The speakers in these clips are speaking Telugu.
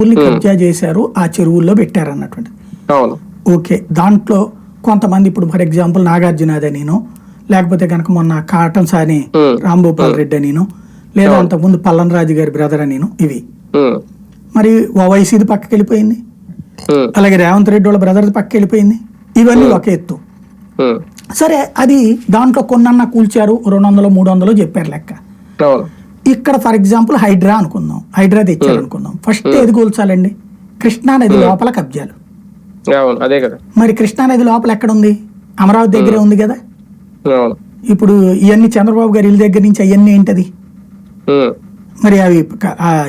చెరువుల్ని కబ్జా చేశారు ఆ చెరువుల్లో పెట్టారు అన్నటువంటి ఓకే దాంట్లో కొంతమంది ఇప్పుడు ఫర్ ఎగ్జాంపుల్ నాగార్జున అదనీను లేకపోతే కనుక మొన్న కాటన్ సాని. రాంభూపాల్ రెడ్డి అనిను లేదా అంతకుముందు పల్లన్ రాజు గారి బ్రదర్ అనిను ఇవి. మరి ఓవైసీది పక్కకి వెళ్ళిపోయింది అలాగే రేవంత్ రెడ్డి వాళ్ళ బ్రదర్ది పక్కకి వెళ్ళిపోయింది ఇవన్నీ ఒక ఎత్తు. సరే అది దాంట్లో కొన్నన్నా కూల్చారు రెండు వందలు మూడు వందలు చెప్పారు లెక్క. ఇక్కడ ఫర్ ఎగ్జాంపుల్ హైడ్రా అనుకుందాం. హైడ్రా తెచ్చారు అనుకుందాం. ఫస్ట్ ఏది కూల్చాలండి కృష్ణా నది లోపల కబ్జాలు. అదే కదా. మరి కృష్ణా నది లోపల ఎక్కడ ఉంది అమరావతి దగ్గరే ఉంది కదా? ఇప్పుడు ఇవన్నీ చంద్రబాబు గారి ఇల్లు దగ్గర నుంచి అవన్నీ ఏంటది. మరి అవి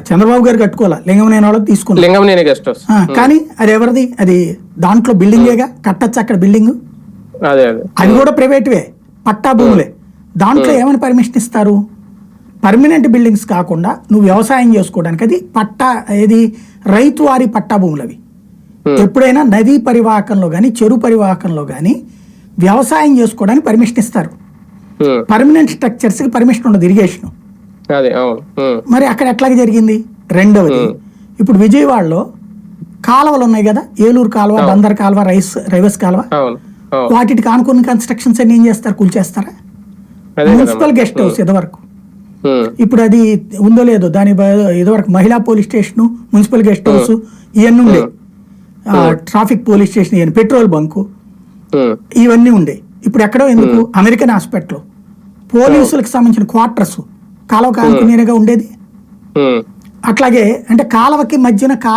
చంద్రబాబు గారు కట్టుకోవాలా? వాళ్ళకి లింగం నేనే హౌస్ ఆ, కానీ అది ఎవరిది? అది దాంట్లో బిల్డింగేగా? కట్టచ్చు అక్కడ బిల్డింగ్? అది కూడా ప్రైవేట్వే పట్టా భూములే. దాంట్లో ఏమైనా పర్మిషన్ ఇస్తారు? పర్మనెంట్ బిల్డింగ్స్ కాకుండా నువ్వు వ్యవసాయం చేసుకోవడానికి అది పట్టా ఏది రైతు వారి పట్టా భూములు అవి Hmm. ఎప్పుడైనా నదీ పరివాహకంలో కానీ చెరు పరివాహకంలో కానీ వ్యవసాయం చేసుకోవడానికి పర్మిషన్ ఇస్తారు. పర్మనెంట్ స్ట్రక్చర్స్కి పర్మిషన్ ఉండదు ఇరిగేషన్ ఉమ్, మరి అక్కడ ఎట్లాగ జరిగింది? రెండవది ఇప్పుడు విజయవాడలో కాలువలు ఉన్నాయి కదా? ఏలూరు కాలువ బందర్ కాలువ రైస్ రైవస్ కాలువ. వాటికి కానుకున్న కన్స్ట్రక్షన్స్ అన్ని ఏం చేస్తారు? కూల్చేస్తారా? మున్సిపల్ గెస్ట్ హౌస్ ఇదివరకు. ఇప్పుడు అది ఉందో లేదో దాని ఇదివరకు మహిళా police station municipal guest house ఇవన్నీ ఉండే. ఆ, ట్రాఫిక్ పోలీస్ స్టేషన్ ఇవన్నీ పెట్రోల్ బంకు ఇవన్నీ ఉండే. ఇప్పుడు ఎక్కడో ఎందుకు? American hospital. పోలీసులకు సంబంధించిన క్వార్టర్స్. కాలువ కానుకునేగా ఉండేది. ఉమ్. అట్లాగే అంటే కాలువకి మధ్యన